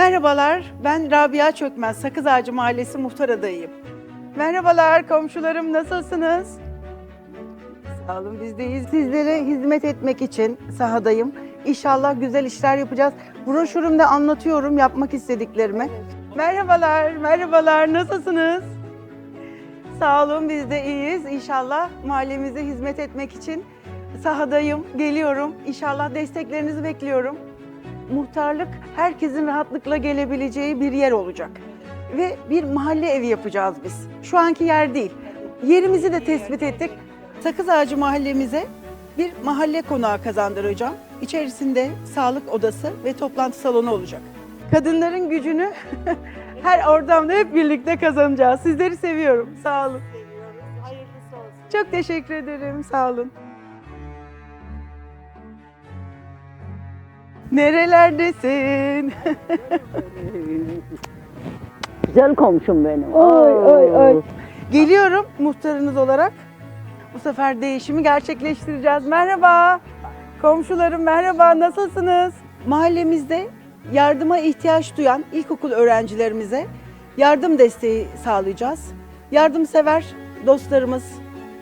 Merhabalar, ben Rabia Çökmez, Sakız Ağacı Mahallesi muhtar adayıyım. Merhabalar komşularım, nasılsınız? Sağ olun, biz deyiz. Sizlere hizmet etmek için sahadayım. İnşallah güzel işler yapacağız. Broşürümde anlatıyorum yapmak istediklerimi. Merhabalar, merhabalar, nasılsınız? Sağ olun, biz de iyiyiz. İnşallah mahallemize hizmet etmek için sahadayım, geliyorum. İnşallah desteklerinizi bekliyorum muhtarlık herkesin rahatlıkla gelebileceği bir yer olacak. Ve bir mahalle evi yapacağız biz. Şu anki yer değil. Yerimizi de tespit ettik. Sakız Ağacı mahallemize bir mahalle konağı kazandıracağım. İçerisinde sağlık odası ve toplantı salonu olacak. Kadınların gücünü her ortamda hep birlikte kazanacağız. Sizleri seviyorum. Sağ olun. Çok teşekkür ederim. Sağ olun. Nerelerdesin? Güzel komşum benim. Oy, oy, oy. Geliyorum muhtarınız olarak. Bu sefer değişimi gerçekleştireceğiz. Merhaba. Komşularım merhaba. Nasılsınız? Mahallemizde yardıma ihtiyaç duyan ilkokul öğrencilerimize yardım desteği sağlayacağız. Yardımsever dostlarımız,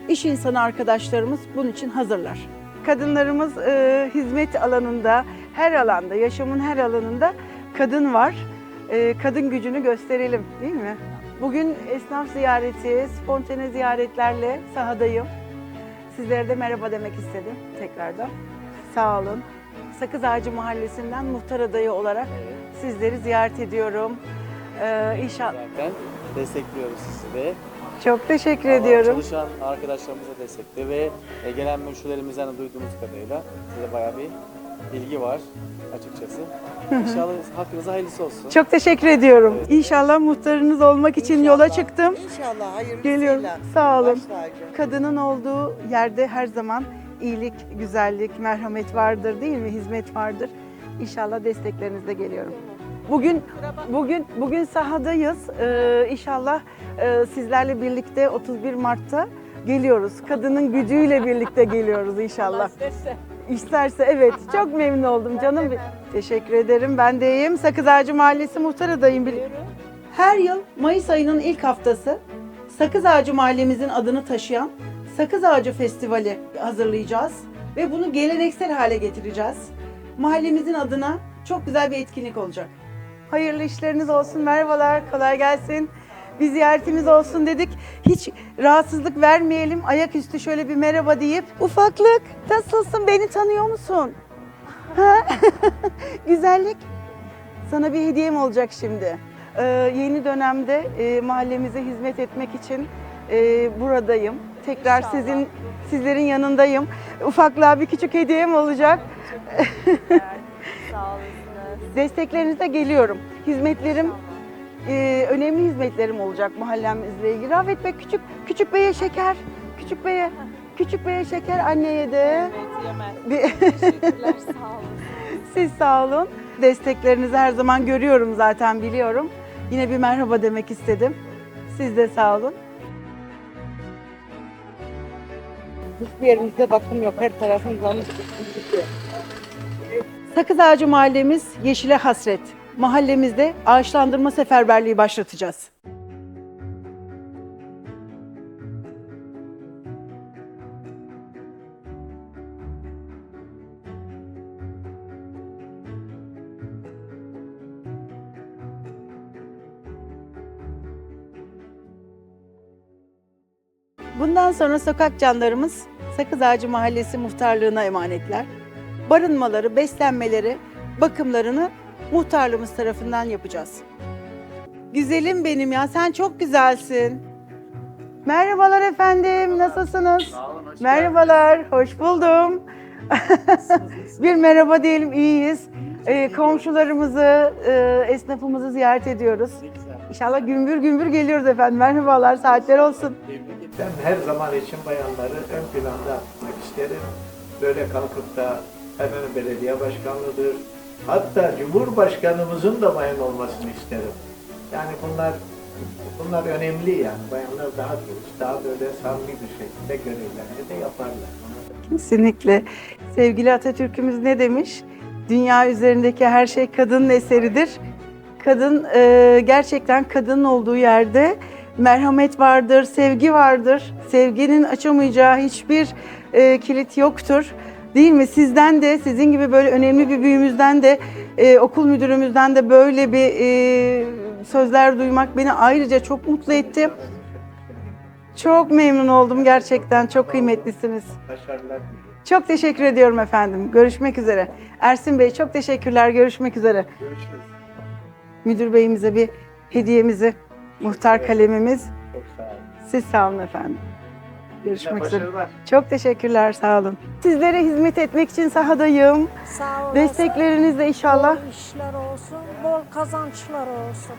iş insanı arkadaşlarımız bunun için hazırlar. Kadınlarımız e, hizmet alanında, her alanda, yaşamın her alanında kadın var. E, kadın gücünü gösterelim değil mi? Bugün esnaf ziyareti, spontane ziyaretlerle sahadayım. Sizlere de merhaba demek istedim tekrardan. Sağ olun. Sakız Ağacı Mahallesi'nden muhtar adayı olarak sizleri ziyaret ediyorum. Ee, inşallah. Zaten destekliyoruz sizi de. Çok teşekkür Ama ediyorum. Çalışan arkadaşlarımıza destekli ve e, gelen müşterilerimizden de duyduğumuz kadarıyla size bayağı bir ilgi var açıkçası. İnşallah hakkınıza hayırlısı olsun. Çok teşekkür ediyorum. İnşallah muhtarınız olmak için yola çıktım. İnşallah hayırlısıyla. Geliyorum. Sağ olun. Baş tacı. Kadının olduğu yerde her zaman iyilik, güzellik, merhamet vardır değil mi? Hizmet vardır. İnşallah desteklerinizle geliyorum. Bugün bugün bugün sahadayız. Ee, inşallah e, sizlerle birlikte 31 Mart'ta geliyoruz. Kadının gücüyle birlikte geliyoruz inşallah. İsterse evet. Çok memnun oldum canım. Teşekkür ederim. Ben de iyiyim. Sakız Ağacı Mahallesi muhtar adayım. Her yıl Mayıs ayının ilk haftası Sakız Ağacı Mahallemizin adını taşıyan Sakız Ağacı Festivali hazırlayacağız ve bunu geleneksel hale getireceğiz. Mahallemizin adına çok güzel bir etkinlik olacak. Hayırlı işleriniz olsun. Merhabalar. Kolay gelsin. Bir ziyaretimiz olsun dedik. Hiç rahatsızlık vermeyelim. Ayaküstü şöyle bir merhaba deyip. Ufaklık nasılsın? Beni tanıyor musun? Ha? Güzellik. Sana bir hediyem olacak şimdi. Ee, yeni dönemde e, mahallemize hizmet etmek için e, buradayım. Tekrar sizin sizlerin yanındayım. Ufaklığa bir küçük hediyem olacak. Sağ olasınız. Desteklerinize geliyorum. Hizmetlerim e, önemli hizmetlerim olacak mahallemizle ilgili. Rafet Bey küçük küçük beye şeker. Küçük beye küçük beye şeker anneye de. Evet yemez. Bir- Teşekkürler sağ olun. Siz sağ olun. Desteklerinizi her zaman görüyorum zaten biliyorum. Yine bir merhaba demek istedim. Siz de sağ olun. Hiçbir yerimizde bakım yok. Her tarafımız yanlış. Sakız Ağacı Mahallemiz Yeşile Hasret. Mahallemizde ağaçlandırma seferberliği başlatacağız. Bundan sonra sokak canlarımız Sakız Ağacı Mahallesi muhtarlığına emanetler. Barınmaları, beslenmeleri, bakımlarını muhtarlığımız tarafından yapacağız. Güzelim benim ya, sen çok güzelsin. Merhabalar efendim, nasılsınız? Merhabalar, hoş buldum. Bir merhaba diyelim, iyiyiz. Ee, komşularımızı, e, esnafımızı ziyaret ediyoruz. İnşallah gümbür gümbür geliyoruz efendim. Merhabalar, saatler olsun. Ben her zaman için bayanları ön planda tutmak isterim. Böyle kalkıp da hemen belediye başkanlığıdır. Hatta Cumhurbaşkanımızın da bayan olmasını isterim. Yani bunlar bunlar önemli yani. Bayanlar daha dürüst, daha böyle samimi bir şekilde görevlerini de yaparlar. Kesinlikle. Sevgili Atatürk'ümüz ne demiş? Dünya üzerindeki her şey kadının eseridir. Kadın e, gerçekten kadının olduğu yerde merhamet vardır, sevgi vardır. Sevginin açamayacağı hiçbir e, kilit yoktur. Değil mi? Sizden de, sizin gibi böyle önemli bir büyüğümüzden de, e, okul müdürümüzden de böyle bir e, sözler duymak beni ayrıca çok mutlu etti. Çok memnun oldum gerçekten. Çok kıymetlisiniz. Çok teşekkür ediyorum efendim. Görüşmek üzere. Ersin Bey çok teşekkürler. Görüşmek üzere. Müdür beyimize bir hediyemizi, muhtar kalemimiz. Çok sağ. Siz sağ olun efendim. Görüşmek üzere. Çok teşekkürler, sağ olun. Sizlere hizmet etmek için sahadayım. Sağ olasın. Desteklerinizle inşallah. Bol işler olsun, bol kazançlar olsun.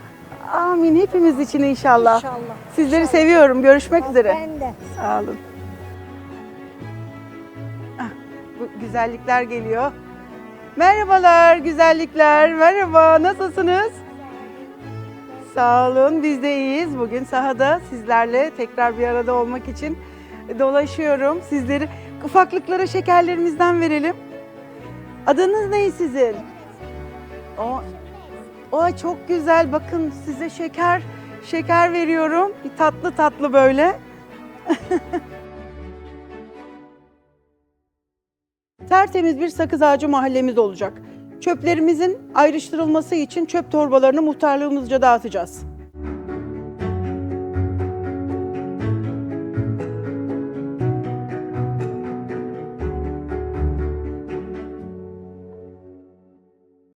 Amin. Hepimiz için inşallah. İnşallah. Sizleri İnşallah. seviyorum. Görüşmek üzere. Ben de. Sağ olun. Ah, bu güzellikler geliyor. Merhabalar güzellikler. Merhaba. Nasılsınız? Sağ olun. Biz de iyiyiz. Bugün sahada sizlerle tekrar bir arada olmak için dolaşıyorum. Sizleri ufaklıklara şekerlerimizden verelim. Adınız ne sizin? O, o çok güzel. Bakın size şeker şeker veriyorum. Bir tatlı tatlı böyle. Tertemiz bir sakız ağacı mahallemiz olacak. Çöplerimizin ayrıştırılması için çöp torbalarını muhtarlığımızca dağıtacağız.